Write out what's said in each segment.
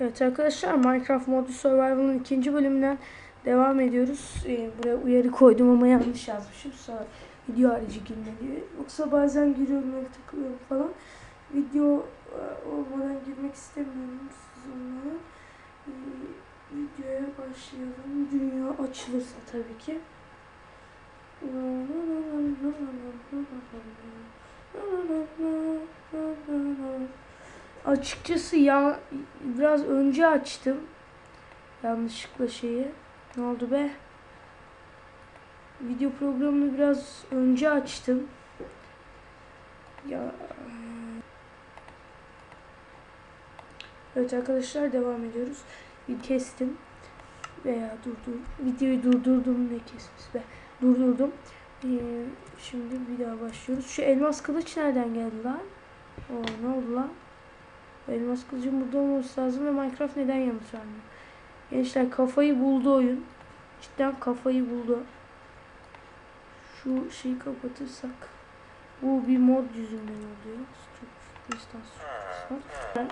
Evet arkadaşlar Minecraft Modu Survival'ın ikinci bölümünden devam ediyoruz. Ee, buraya uyarı koydum ama yanlış yazmışım. Sonra video harici girme diye. Yoksa bazen giriyorum öyle takılıyorum falan. Video e, olmadan girmek istemiyorum sizinle. Ee, videoya başlayalım. Dünya açılırsa tabii ki. Açıkçası ya biraz önce açtım. Yanlışlıkla şeyi. Ne oldu be? Video programını biraz önce açtım. Ya Evet arkadaşlar devam ediyoruz. Bir kestim veya durdur videoyu durdurdum ne kesmiş be durdurdum. Ee, şimdi bir daha başlıyoruz. Şu elmas kılıç nereden geldi lan? Oo, ne oldu lan? Elmas kılıcın burada olması lazım ve Minecraft neden yanlış anlıyor? Gençler kafayı buldu oyun. Cidden kafayı buldu. Şu şeyi kapatırsak. Bu bir mod yüzünden oluyor. Çok istasyon. Ben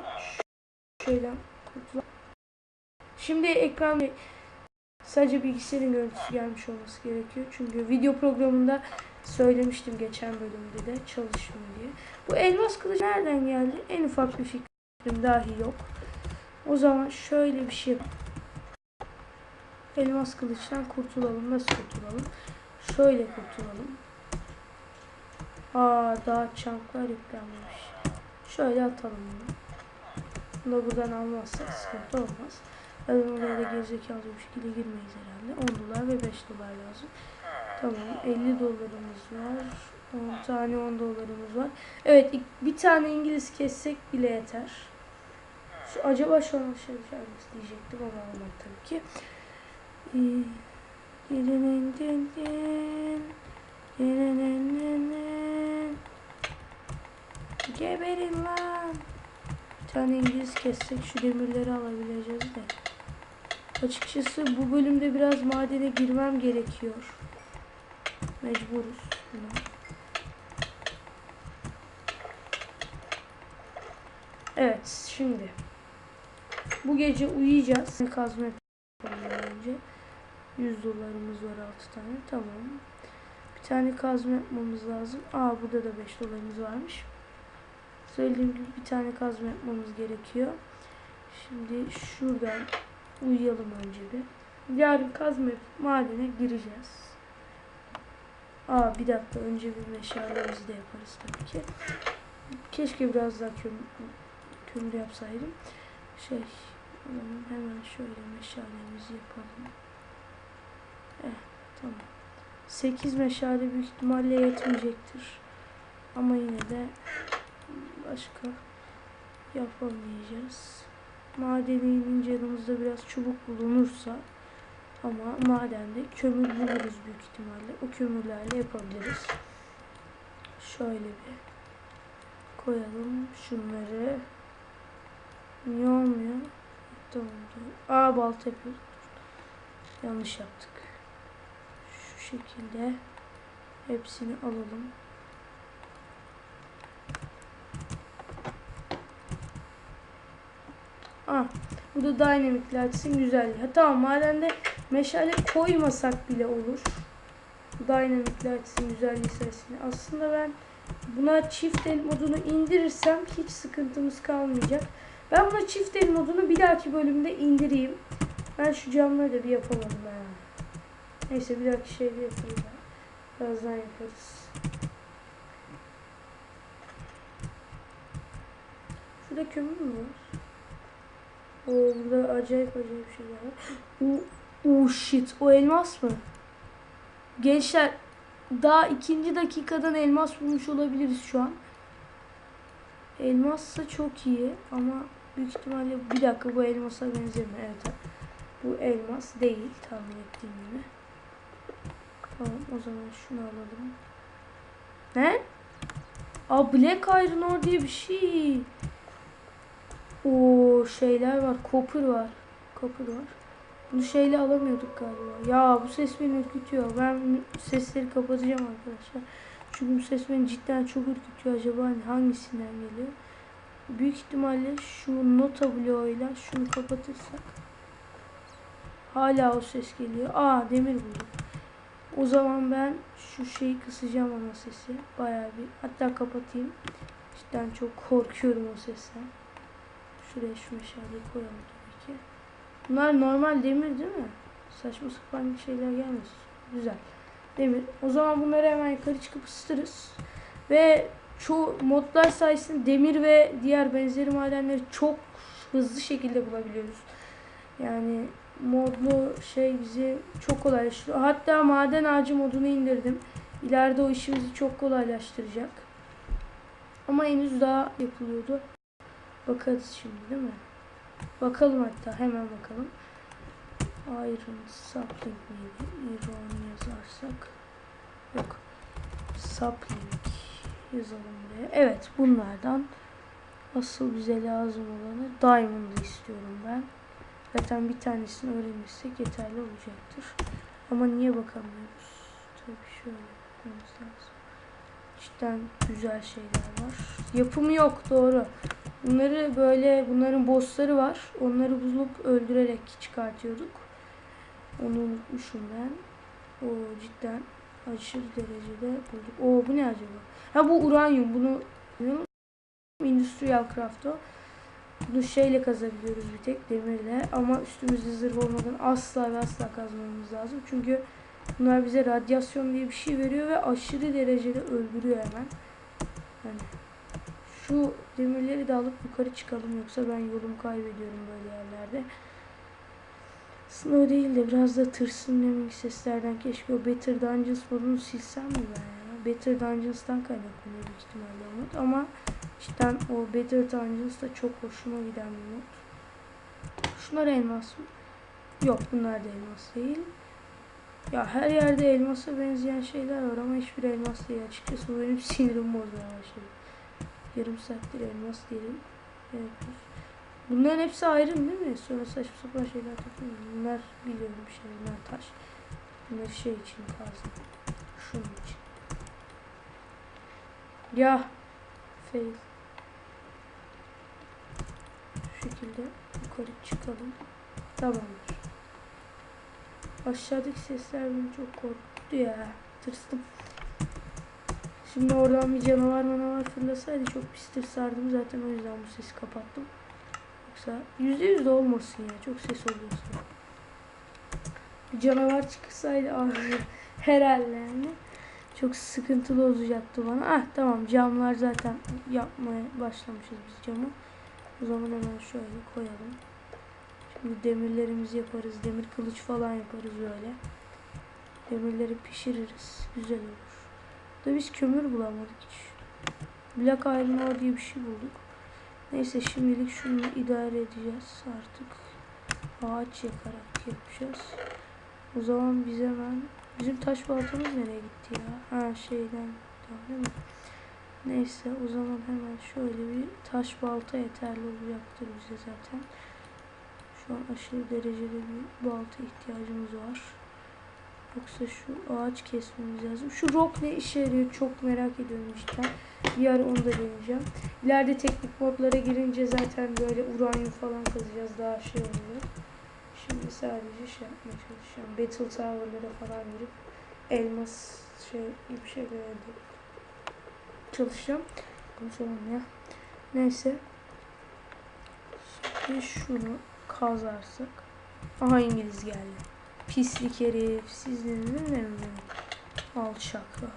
kurtulalım. Şimdi ekran sadece bilgisayarın görüntüsü gelmiş olması gerekiyor. Çünkü video programında söylemiştim geçen bölümde de çalışmıyor diye. Bu elmas kılıç nereden geldi? En ufak bir fikrim dahi yok. O zaman şöyle bir şey Elmas kılıçtan kurtulalım. Nasıl kurtulalım? Şöyle kurtulalım. Aa daha çanklar yüklenmemiş. Şöyle atalım bunu. Bunu da buradan almazsak sıkıntı olmaz. Zaten oraya da gerizekalı bir şekilde girmeyiz herhalde. 10 dolar ve 5 dolar lazım. Tamam 50 dolarımız var. 10 tane 10 dolarımız var. Evet bir tane İngiliz kessek bile yeter. Şu, acaba şu an şey diyecektim ama olmadı tabii ki. Ee, din din din. Geberin lan. Bir tane İngiliz kessek şu demirleri alabileceğiz de. Açıkçası bu bölümde biraz madene girmem gerekiyor. Mecburuz. buna. Evet şimdi. Bu gece uyuyacağız. Kazma önce. 100 dolarımız var 6 tane. Tamam. Bir tane kazma yapmamız lazım. Aa burada da 5 dolarımız varmış. Söylediğim gibi bir tane kazma yapmamız gerekiyor. Şimdi şuradan uyuyalım önce bir. Yarın kazma madene gireceğiz. Aa bir dakika önce bir meşalemizi de yaparız tabii ki. Keşke biraz daha kömür, kömür yapsaydım. Şey hemen şöyle meşalemizi yapalım. Eh tamam. 8 meşale büyük ihtimalle yetmeyecektir. Ama yine de başka yapamayacağız. Madene inince yanımızda biraz çubuk bulunursa ama madende kömür buluruz büyük ihtimalle. O kömürlerle yapabiliriz. Şöyle bir koyalım şunları. Niye olmuyor? Tamam. Aa balta yapıyoruz. Yanlış yaptık. Şu şekilde hepsini alalım. Ah, bu da Dynamic Lights'in güzelliği. Ha, tamam madende meşale koymasak bile olur. Bu Dynamic Lights'in güzelliği sayesinde. Aslında ben buna çift el modunu indirirsem hiç sıkıntımız kalmayacak. Ben buna çift el modunu bir dahaki bölümde indireyim. Ben şu camları da bir yapamadım ha. Neyse bir dahaki şeyde yaparız. ha. Birazdan yaparız. Şurada kömür mü var? Oo, burada acayip acayip şeyler var. Oo, oh shit. O elmas mı? Gençler daha ikinci dakikadan elmas bulmuş olabiliriz şu an. Elmassa çok iyi ama büyük ihtimalle bir dakika bu elmasa benzemiyor. Evet. Bu elmas değil tahmin ettiğim gibi. Tamam o zaman şunu alalım. Ne? Aa Black Iron Ore diye bir şey. O şeyler var. Copper var. Copper var. Bunu şeyle alamıyorduk galiba. Ya bu ses beni ürkütüyor. Ben sesleri kapatacağım arkadaşlar. Çünkü bu ses beni cidden çok ürkütüyor. Acaba hani hangisinden geliyor? Büyük ihtimalle şu nota bloğuyla şunu kapatırsak hala o ses geliyor. Aa demir buldum. O zaman ben şu şeyi kısacağım ama sesi. Bayağı bir hatta kapatayım. Cidden çok korkuyorum o sesten. Şuraya şu meşaleyi koyalım tabii ki. Bunlar normal demir değil mi? Saçma sapan şeyler gelmesin. Güzel. Demir. O zaman bunları hemen yukarı çıkıp ısıtırız. Ve çoğu modlar sayesinde demir ve diğer benzeri madenleri çok hızlı şekilde bulabiliyoruz. Yani modlu şey bizi çok kolaylaştırıyor. Hatta maden ağacı modunu indirdim. İleride o işimizi çok kolaylaştıracak. Ama henüz daha yapılıyordu. Bakarız şimdi değil mi? Bakalım hatta hemen bakalım. Iron sapling miydi? Iron yazarsak. Yok. Sapling yazalım buraya. Evet bunlardan asıl bize lazım olanı Diamond'ı istiyorum ben. Zaten bir tanesini öğrenirsek yeterli olacaktır. Ama niye bakamıyoruz? Tabii şöyle bakmamız lazım. Cidden güzel şeyler var. Yapımı yok doğru. Bunları böyle bunların bossları var. Onları bulup öldürerek çıkartıyorduk. Onu unutmuşum ben. O cidden aşırı derecede bulduk. Oo bu ne acaba? Ha bu uranyum. Bunu Industrial Craft o. Bunu şeyle kazabiliyoruz bir tek demirle ama üstümüzde zırh olmadan asla ve asla kazmamamız lazım. Çünkü bunlar bize radyasyon diye bir şey veriyor ve aşırı derecede öldürüyor hemen. Hani şu demirleri de alıp yukarı çıkalım yoksa ben yolumu kaybediyorum böyle yerlerde. Aslında o değil de biraz da tırsınlayan seslerden keşke o Better Dungeons modunu silsem mi ben ya? Better Dungeons'tan kaynaklanıyor büyük ihtimalle mod ama cidden o Better Dungeons da çok hoşuma giden bir mod. Şunlar elmas mı? Yok bunlar da elmas değil. Ya her yerde elmasa benzeyen şeyler var ama hiçbir elmas değil açıkçası bu benim sinirimi bozmaya başladı. Yarım saattir elmas diyelim. Evet. Bunların hepsi ayrı değil mi? Sonra saçma sapan şeyler takıyorum. Bunlar biliyorum bir şey. Bunlar taş. Bunlar şey için kazdım. Şunun için. Ya. Fail. Şu şekilde yukarı çıkalım. Tamamdır. Aşağıdaki sesler beni çok korkuttu ya. Tırstım. Şimdi oradan bir canavar manavar fırlasaydı çok pis tırsardım. Zaten o yüzden bu sesi kapattım. Yoksa yüzde yüz de olmasın ya. Çok ses oluyorsa. Bir canavar çıksaydı herhalde yani. Çok sıkıntılı olacaktı bana. Ah tamam camlar zaten yapmaya başlamışız biz camı. O zaman hemen şöyle koyalım. Şimdi demirlerimizi yaparız. Demir kılıç falan yaparız böyle. Demirleri pişiririz. Güzel olur. Da biz kömür bulamadık hiç. Black Iron diye bir şey bulduk. Neyse şimdilik şunu idare edeceğiz artık. Ağaç yakarak yapacağız. O zaman biz hemen bizim taş baltamız nereye gitti ya? Ha şeyden değil mi? Neyse o zaman hemen şöyle bir taş balta yeterli olacaktır bize zaten. Şu an aşırı derecede bir balta ihtiyacımız var. Yoksa şu ağaç kesmemiz lazım. Şu rock ne işe yarıyor çok merak ediyorum işte. Bir ara onu da deneyeceğim. İleride teknik modlara girince zaten böyle uranyum falan kazacağız. Daha şey oluyor. Şimdi sadece şey yapmaya çalışacağım. Battle Tower'lara falan girip elmas şey gibi şeyler elde çalışacağım. Konuşalım ya. Neyse. Şimdi şunu kazarsak. Aha İngiliz geldi. Pislik herif. Sizin ne? Alçaklar.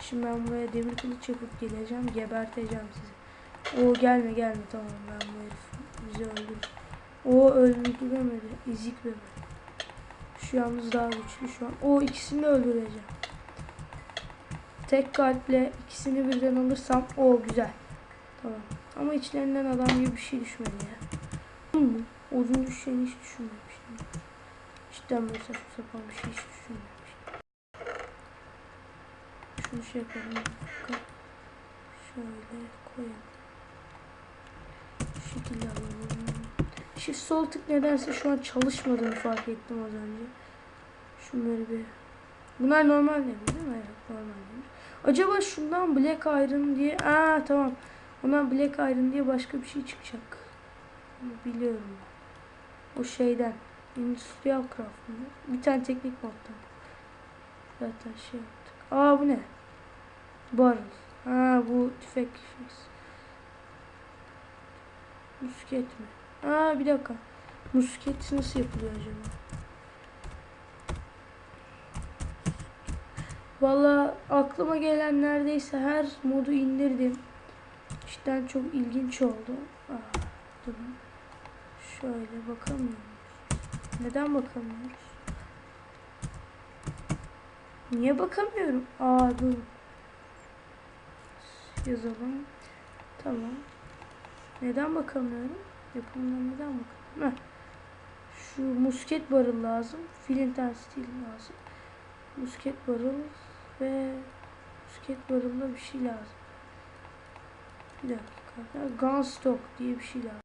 Şimdi ben buraya demir kılıç yapıp geleceğim. Geberteceğim sizi. O gelme gelme tamam ben bu herif bizi öldürür. O öldüremedi. İzik bebe. Şu yalnız daha güçlü şu an. O ikisini öldüreceğim. Tek kalple ikisini birden alırsam o güzel. Tamam. Ama içlerinden adam gibi bir şey düşmedi ya. Odun düşeceğini hiç düşünmemiştim. Cidden böyle saçma sapan bir şey hiç düşünmemiştim. Şunu şey yapalım. Şöyle koyalım. Şu şekilde alalım. Şu sol tık nedense şu an çalışmadığını fark ettim az önce. Şunları bir... Bunlar normal demir değil mi? Evet normal demir. Acaba şundan Black Iron diye... Aa tamam. Ona Black Iron diye başka bir şey çıkacak. Biliyorum. O şeyden. Industrial Craft mı? Bir tane teknik moddan. Zaten şey yaptık. Aa bu ne? Barrel. Ha bu tüfek şeysi. Musket mi? Aa bir dakika. Musket nasıl yapılıyor acaba? Valla aklıma gelen neredeyse her modu indirdim. Cidden çok ilginç oldu. Aa, durun. Şöyle bakamıyoruz. Neden bakamıyoruz? Niye bakamıyorum? Aa dur. Yazalım. Tamam. Neden bakamıyorum? Yapımına neden bakamıyorum? Heh. Şu musket barrel lazım. Flint and steel lazım. Musket barrel ve musket barrel'la bir şey lazım. Bir dakika. Gunstock diye bir şey lazım.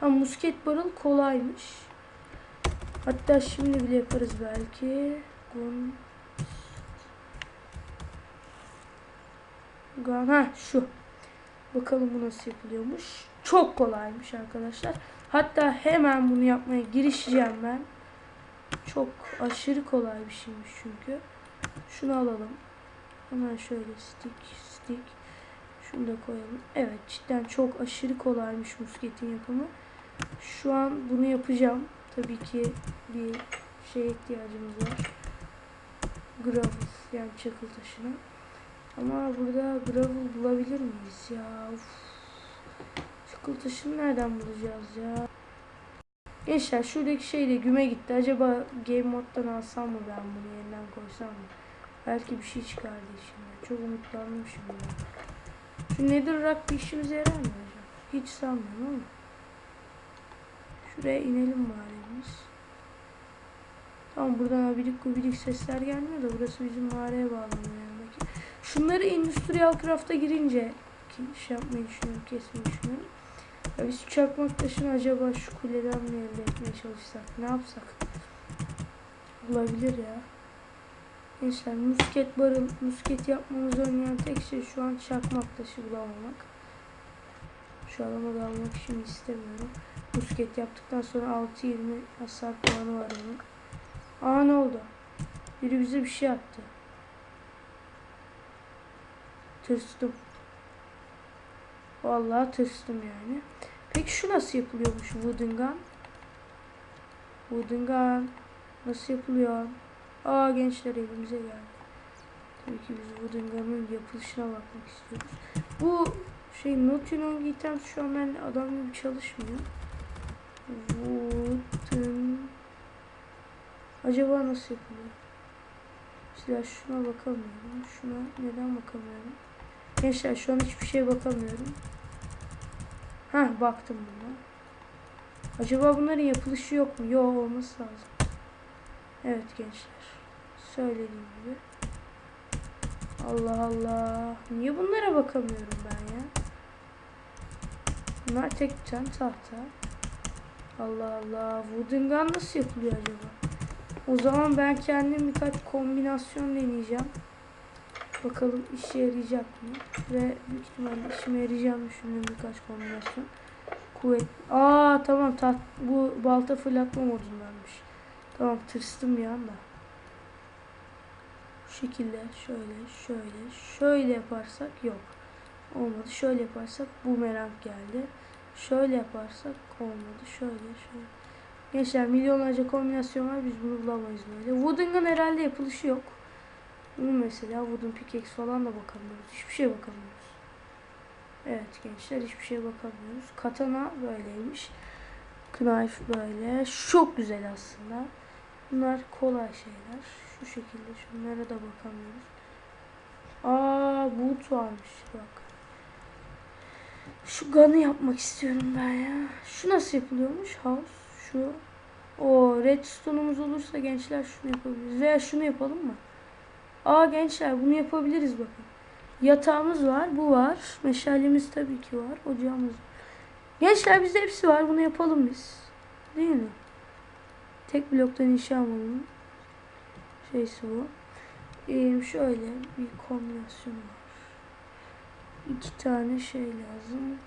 Ha musket barrel kolaymış. Hatta şimdi bile yaparız belki. Gun Gun ha şu. Bakalım bu nasıl yapılıyormuş. Çok kolaymış arkadaşlar. Hatta hemen bunu yapmaya girişeceğim ben. Çok aşırı kolay bir şeymiş çünkü. Şunu alalım. Hemen şöyle stick stick. Şunu da koyalım. Evet cidden çok aşırı kolaymış musketin yapımı. Şu an bunu yapacağım. Tabii ki bir şeye ihtiyacımız var. Gravel yani çakıl taşına. Ama burada gravel bulabilir miyiz ya? Uf. Çakıl taşını nereden bulacağız ya? Gençler şuradaki şey de güme gitti. Acaba game moddan alsam mı ben bunu yeniden koysam mı? Belki bir şey çıkardı içinden. Çok umutlandım şimdi. Şu netherrack bir işimize yarar mı acaba? Hiç sanmıyorum ama. Şuraya inelim bari biz. Tamam buradan abidik gubidik sesler gelmiyor da burası bizim mağaraya bağlanıyor yanındaki. Şunları Industrial Craft'a girince ki şey yapmayı düşünüyorum, kesmeyi düşünüyorum. Ya biz çakmak taşını acaba şu kuleden mi elde etmeye çalışsak? Ne yapsak? Olabilir ya. Gençler musket barın, musket yapmamızı önleyen tek şey şu an çakmak taşı bulamamak. Şu adama da almak için istemiyorum. Musket yaptıktan sonra 6-20 hasar puanı var onun. Aa ne oldu? Biri bize bir şey attı. Tırstım. Vallahi tırstım yani. Peki şu nasıl yapılıyormuş wooden gun? Wooden gun nasıl yapılıyor? Aa gençler elimize geldi. Tabii ki biz wooden gun'ın yapılışına bakmak istiyoruz. Bu şey Naughty item şu an ben adam gibi çalışmıyor. Wooden Acaba nasıl yapılıyor? Mesela şuna bakamıyorum. Şuna neden bakamıyorum? Gençler şu an hiçbir şeye bakamıyorum. Ha baktım buna. Acaba bunların yapılışı yok mu? Yok olması lazım. Evet gençler. Söylediğim gibi. Allah Allah. Niye bunlara bakamıyorum ben ya? Bunlar tek tane tahta. Allah Allah. Wooden gun nasıl yapılıyor acaba? O zaman ben kendim birkaç kombinasyon deneyeceğim. Bakalım işe yarayacak mı? Ve büyük ihtimalle işime yarayacağını düşündüğüm birkaç kombinasyon. Kuvvet. Aa tamam tat bu balta fırlatma modundanmış. Tamam tırstım bir anda. Bu şekilde şöyle şöyle şöyle yaparsak yok. Olmadı. Şöyle yaparsak bu merak geldi. Şöyle yaparsak olmadı. Şöyle şöyle. Gençler milyonlarca kombinasyon var biz bunu bulamayız böyle. Wooden gun herhalde yapılışı yok. Bunu mesela wooden pickaxe falan da bakamıyoruz. Hiçbir şeye bakamıyoruz. Evet gençler hiçbir şeye bakamıyoruz. Katana böyleymiş. Knife böyle. Çok güzel aslında. Bunlar kolay şeyler. Şu şekilde şunlara da bakamıyoruz. Aa boot varmış bak. Şu gun'ı yapmak istiyorum ben ya. Şu nasıl yapılıyormuş? House. Şu. O redstone'umuz olursa gençler şunu yapabiliriz. Veya şunu yapalım mı? Aa gençler bunu yapabiliriz bakın. Yatağımız var. Bu var. Meşalemiz tabii ki var. Ocağımız var. Gençler bizde hepsi var. Bunu yapalım biz. Değil mi? Tek bloktan inşa modunun şeysi bu. Ee, şöyle bir kombinasyon var. İki tane şey lazım.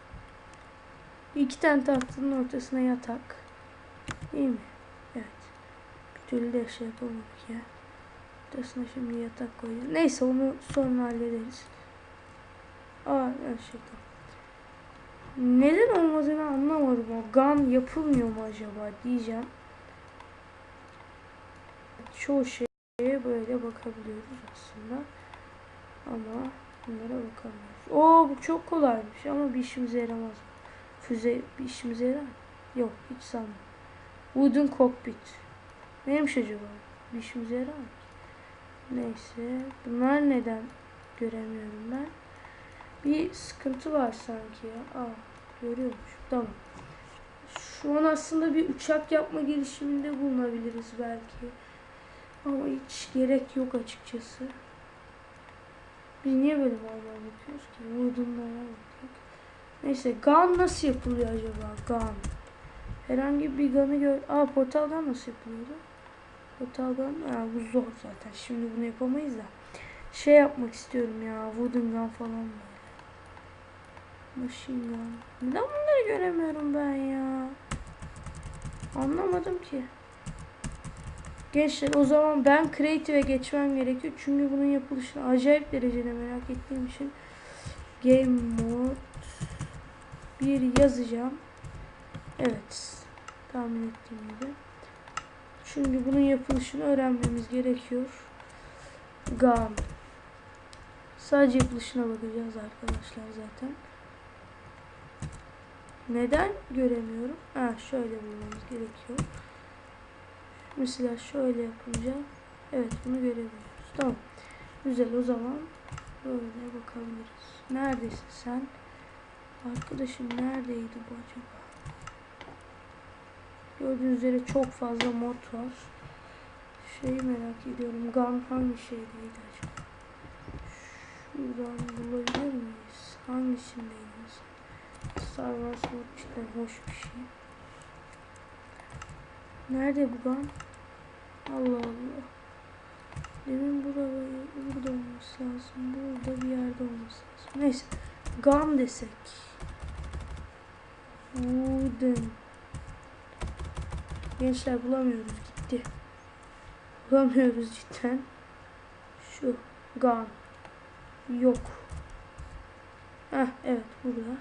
İki tane tahtanın ortasına yatak. İyi mi? Evet. Bir türlü de şey yapamadık ya. Ortasına şimdi yatak koyacağız. Neyse onu sonra hallederiz. Aa evet şey. Neden olmadığını anlamadım. O gun yapılmıyor mu acaba diyeceğim. Çoğu şeye böyle bakabiliyoruz aslında. Ama bunlara bakamıyoruz. Oo bu çok kolaymış ama bir işimize yaramaz. Füze bir işimize yarar mı? Yok hiç sanmıyorum. Wooden cockpit. Neymiş acaba? Bir işimize yarar mı? Neyse. Bunlar neden göremiyorum ben? Bir sıkıntı var sanki ya. Aa görüyormuş. Tamam. Şu an aslında bir uçak yapma girişiminde bulunabiliriz belki. Ama hiç gerek yok açıkçası. Biz niye böyle mallar yapıyoruz ki? Vurdumlara baktık. Neyse gun nasıl yapılıyor acaba? Gun. Herhangi bir gun'ı gör... Aa portal gun nasıl yapılıyordu? Portal gun... Ha, bu zor zaten. Şimdi bunu yapamayız da. Şey yapmak istiyorum ya. Wooden gun falan böyle. Machine gun. Neden bunları göremiyorum ben ya? Anlamadım ki. Gençler o zaman ben Creative'e geçmem gerekiyor. Çünkü bunun yapılışını acayip derecede merak ettiğim için Game Mode bir yazacağım. Evet. Tahmin ettiğim gibi. Çünkü bunun yapılışını öğrenmemiz gerekiyor. Gun. Sadece yapılışına bakacağız arkadaşlar zaten. Neden göremiyorum? Ha şöyle bulmamız gerekiyor. Mesela şöyle yapınca evet bunu görebiliyoruz. Tamam. Güzel o zaman böyle bakabiliriz. Neredesin sen? Arkadaşım neredeydi bu acaba? Gördüğünüz üzere çok fazla mod var. Şeyi merak ediyorum. Gun hangi şeydeydi acaba? Şuradan bulabilir miyiz? Hangisindeyiz? Star Wars mod cidden hoş bir şey. Nerede bu gun? Allah Allah. Demin burada, burada olması lazım. Burada bir yerde olması lazım. Neyse. Gun desek. Wooden. Gençler bulamıyoruz gitti. Bulamıyoruz cidden. Şu. Gun. Yok. Heh evet burada.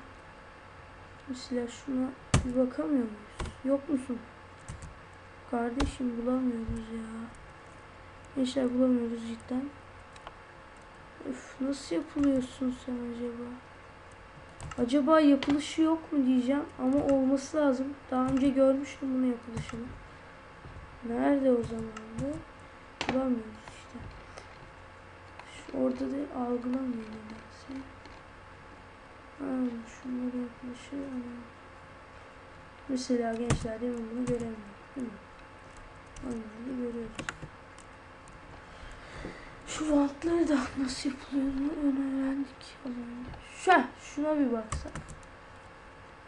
Mesela şuna bir bakamıyor muyuz? Yok musun? Kardeşim bulamıyoruz ya. Gençler bulamıyoruz cidden. Üf, nasıl yapılıyorsun sen acaba? Acaba yapılışı yok mu diyeceğim ama olması lazım. Daha önce görmüştüm bunu yapılışını. Nerede o zaman bu? Bulamıyoruz işte. Şu orada da algılamıyor nedense. Ha, şunları yapılışı. Mesela gençler demin bunu göremiyor. Değil mi? Onları görüyoruz. Şu vantları da nasıl yapılıyor öğrendik. az önce. Şu, şuna bir baksak.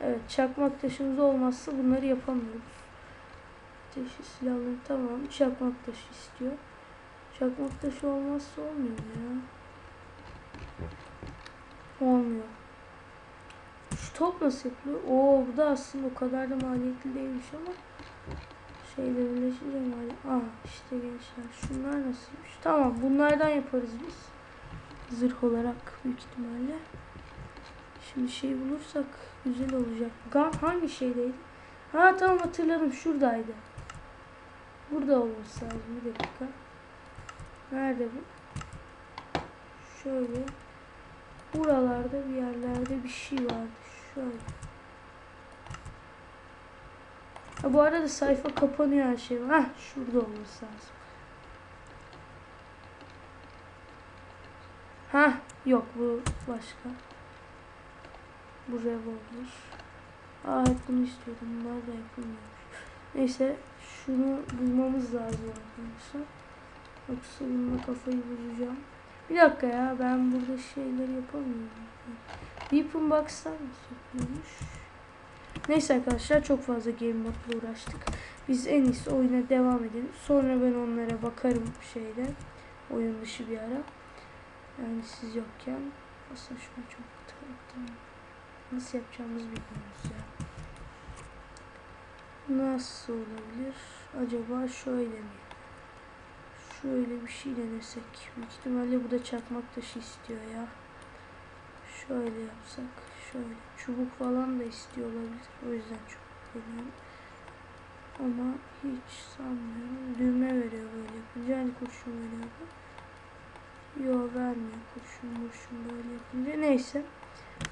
Evet çakmak taşımız olmazsa bunları yapamıyoruz. Ateşi silahları tamam. Çakmak taşı istiyor. Çakmak taşı olmazsa olmuyor ya. Olmuyor. Şu top nasıl yapılıyor? Oo bu da aslında o kadar da maliyetli değilmiş ama şeyle birleşince maliyet. Ah işte gençler şunlar nasılmış? Tamam bunlardan yaparız biz. Zırh olarak büyük ihtimalle. Şimdi şey bulursak güzel olacak. Gun hangi şeydeydi? Ha tamam hatırladım şuradaydı. Burada olması lazım bir dakika. Nerede bu? Şöyle. Buralarda bir yerlerde bir şey vardı. Şöyle. Ha, bu arada sayfa kapanıyor her şey. Hah şurada olması lazım. Ha yok bu başka. Bu revolver. Aa hep bunu istiyordum. Bunlar da yapılmıyormuş. Neyse şunu bulmamız lazım arkadaşlar. Yoksa bununla kafayı bozacağım. Bir dakika ya ben burada şeyleri yapamıyorum. Weapon Box'tan nasıl yapıyormuş? Neyse arkadaşlar çok fazla game modla uğraştık. Biz en iyisi oyuna devam edelim. Sonra ben onlara bakarım şeyde. Oyun dışı bir ara. Yani siz yokken. Aslında şunu çok taktım. Nasıl yapacağımızı bilmiyoruz ya. Nasıl olabilir? Acaba şöyle mi? Şöyle bir şey denesek. Büyük ihtimalle bu da çakmak taşı istiyor ya. Şöyle yapsak. Şöyle. Çubuk falan da istiyor olabilir. O yüzden çubuk deniyorum. Ama hiç sanmıyorum. Düğme veriyor böyle yapınca. Hani kurşun veriyordu. Yo vermiyor kurşun kurşun böyle yapınca. Neyse.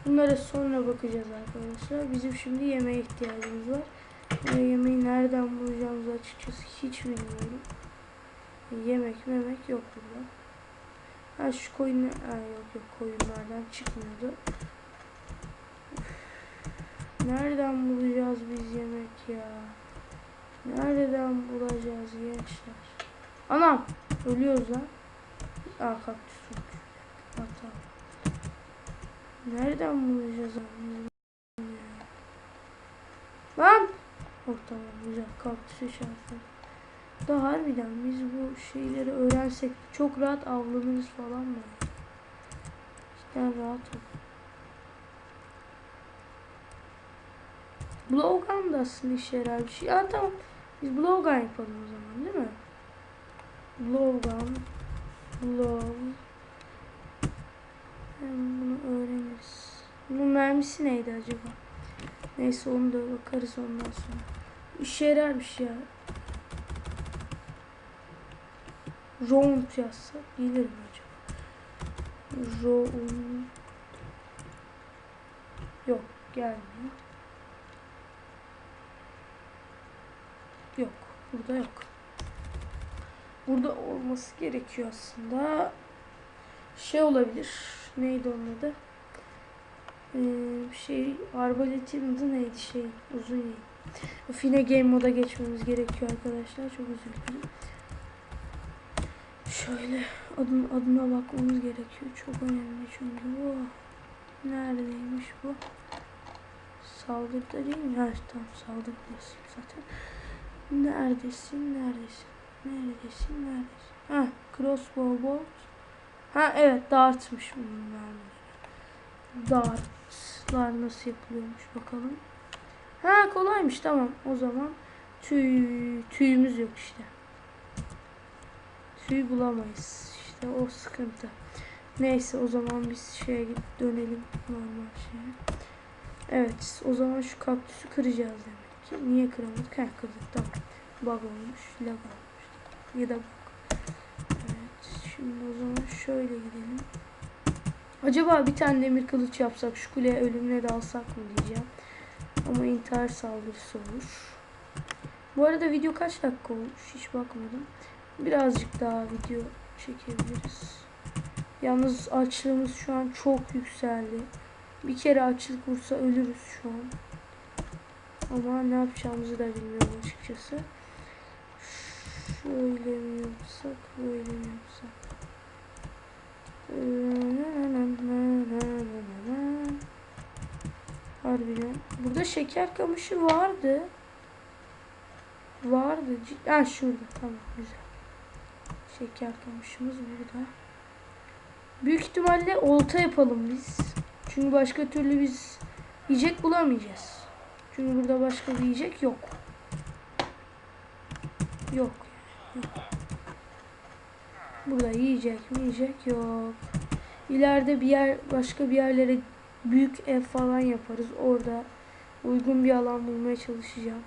Bunlara sonra bakacağız arkadaşlar. Bizim şimdi yemeğe ihtiyacımız var. Ve yemeği nereden bulacağımızı açıkçası hiç bilmiyorum. Yemek memek yok burada. Ha şu koyun... Ha yok yok koyunlardan çıkmıyordu. Nereden bulacağız biz yemek ya? Nereden bulacağız gençler? Anam! Ölüyoruz lan. Aa kaktüs. Hata. Nereden bulacağız abi? Lan! Oh tamam güzel. Kaktüsü şartlar. Da harbiden biz bu şeyleri öğrensek çok rahat avlanırız falan mı? Cidden rahat ol. Blowgun da aslında işe yarar bir şey. Aa tamam. Biz blowgun yapalım o zaman değil mi? Blowgun. Blow. Hem bunu öğreniriz. Bunun mermisi neydi acaba? Neyse onu da bakarız ondan sonra. İşe yarar bir şey ya. Round yazsak gelir mi acaba? Round. Yok gelmiyor. Yok. Burada yok. Burada olması gerekiyor aslında. Şey olabilir. Neydi onun adı? Ee, şey arbaletin adı neydi şey uzun yayın. Fine game moda geçmemiz gerekiyor arkadaşlar. Çok özür. Şöyle adım adına bakmamız gerekiyor. Çok önemli çünkü bu. Neredeymiş bu? Saldırıda değil mi? Ha tamam saldırıdasın zaten. Neredesin? Neredesin? Neredesin? Neredesin? Ha crossbow bolt. Ha evet dartmış mermileri. Dartlar nasıl yapılıyormuş bakalım. Ha kolaymış tamam o zaman tüy tüyümüz yok işte. Tüy bulamayız. İşte o sıkıntı. Neyse o zaman biz şeye dönelim normal şeye. Evet o zaman şu kaktüsü kıracağız demek ki. Niye kıramadık? Ha kırdık tamam. Bug olmuş. Lag olmuş. Ya da bug. Evet şimdi o zaman şöyle gidelim. Acaba bir tane demir kılıç yapsak şu kuleye ölümle dalsak mı diyeceğim. Ama intihar saldırısı olur. Bu arada video kaç dakika olmuş hiç bakmadım. Birazcık daha video çekebiliriz. Yalnız açlığımız şu an çok yükseldi. Bir kere açlık vursa ölürüz şu an. Ama ne yapacağımızı da bilmiyorum açıkçası. Şöyle mi yapsak, böyle mi yapsak? Harbiden. Burada şeker kamışı vardı. Vardı. Ha şurada. Tamam güzel. Şeker kamışımız burada. Büyük ihtimalle olta yapalım biz. Çünkü başka türlü biz yiyecek bulamayacağız. Çünkü burada başka bir yiyecek yok. Yok. Burada yiyecek mi yiyecek yok. İleride bir yer başka bir yerlere büyük ev falan yaparız. Orada uygun bir alan bulmaya çalışacağım.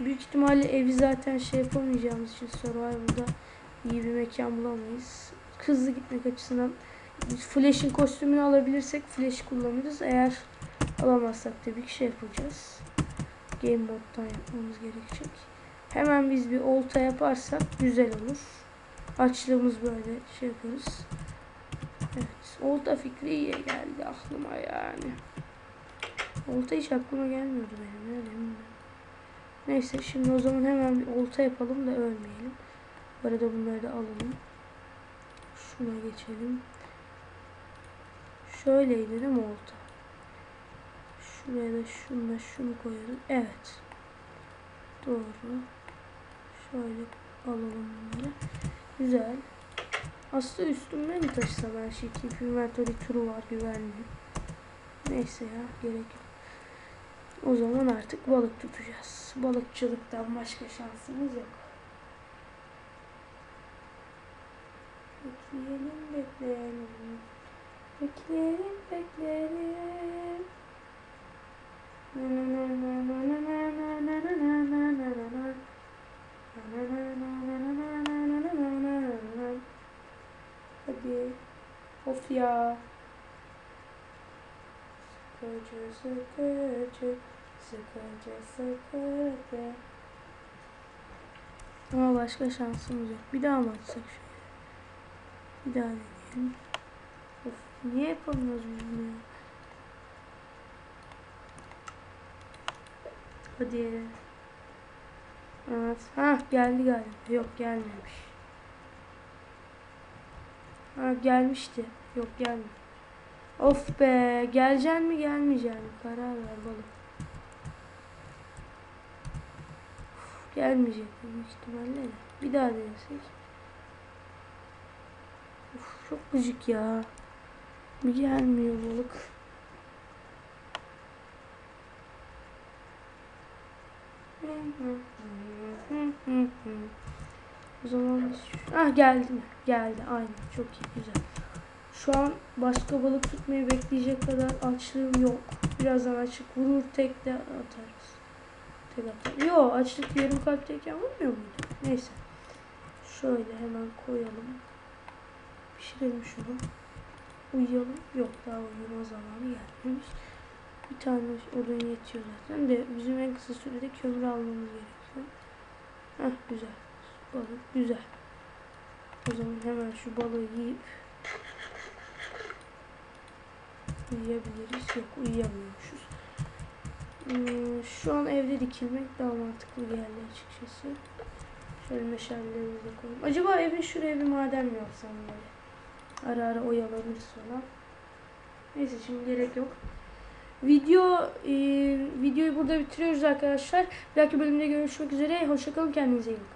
Büyük ihtimalle evi zaten şey yapamayacağımız için Survival'da iyi bir mekan bulamayız. Hızlı gitmek açısından Flash'in kostümünü alabilirsek Flash kullanırız. Eğer alamazsak da bir şey yapacağız. Game moddan yapmamız gerekecek. Hemen biz bir olta yaparsak güzel olur. Açlığımız böyle şey yaparız. Evet. Olta fikri iyi geldi aklıma yani. Olta hiç aklıma gelmiyordu benim. Öyle mi? Neyse şimdi o zaman hemen bir olta yapalım da ölmeyelim. Bu arada bunları da alalım. Şuna geçelim. Şöyleydi değil mi olta? Şuraya da şunla şunu koyalım. Evet. Doğru. Şöyle alalım bunları. Güzel. Aslında üstümde mi taşısam her şey? Keep inventory turu var güvenli. Neyse ya gerek yok. O zaman artık balık tutacağız. Balıkçılıktan başka şansımız yok. Bekleyelim, bekleyelim. Bekleyelim, bekleyelim. Hadi. Of ya. Sıkıcı, sıkıcı. Sıkıcı, sıkıcı. Ama başka şansımız yok. Bir daha mı atsak şöyle? Bir daha deneyelim. Of, niye yapamıyoruz bunu ya? Hadi. Evet. Ha geldi galiba. Yok gelmemiş. Ha gelmişti. Yok gelmedi. Of be. Geleceksin mi gelmeyeceksin mi? Karar ver balık. Uf, gelmeyecek büyük de. Bir daha denesek. Uf, çok gıcık ya. Bir gelmiyor balık. O zaman ah geldi mi? Geldi aynen çok iyi güzel. Şu an başka balık tutmayı bekleyecek kadar açlığım yok. Birazdan açık vurur tek de atarız. Tek atar. Yo açlık yarım kalpteyken vurmuyor muydu? Neyse. Şöyle hemen koyalım. Pişirelim şunu. Uyuyalım. Yok daha uyuma zamanı gelmemiş. Bir tane odun yetiyor zaten de bizim en kısa sürede kömür almamız gerekiyor. Heh güzel. Balık güzel. O zaman hemen şu balığı yiyip uyuyabiliriz. Yok uyuyamıyormuşuz. Hmm, şu an evde dikilmek daha mantıklı geldi açıkçası. Şöyle meşalelerimizi de koyalım. Acaba evin şuraya bir maden mi yapsam böyle? Ara ara oyalanırız falan. Neyse şimdi gerek yok. Video e, videoyu burada bitiriyoruz arkadaşlar. Bir dahaki bölümde görüşmek üzere. Hoşçakalın kendinize iyi bakın.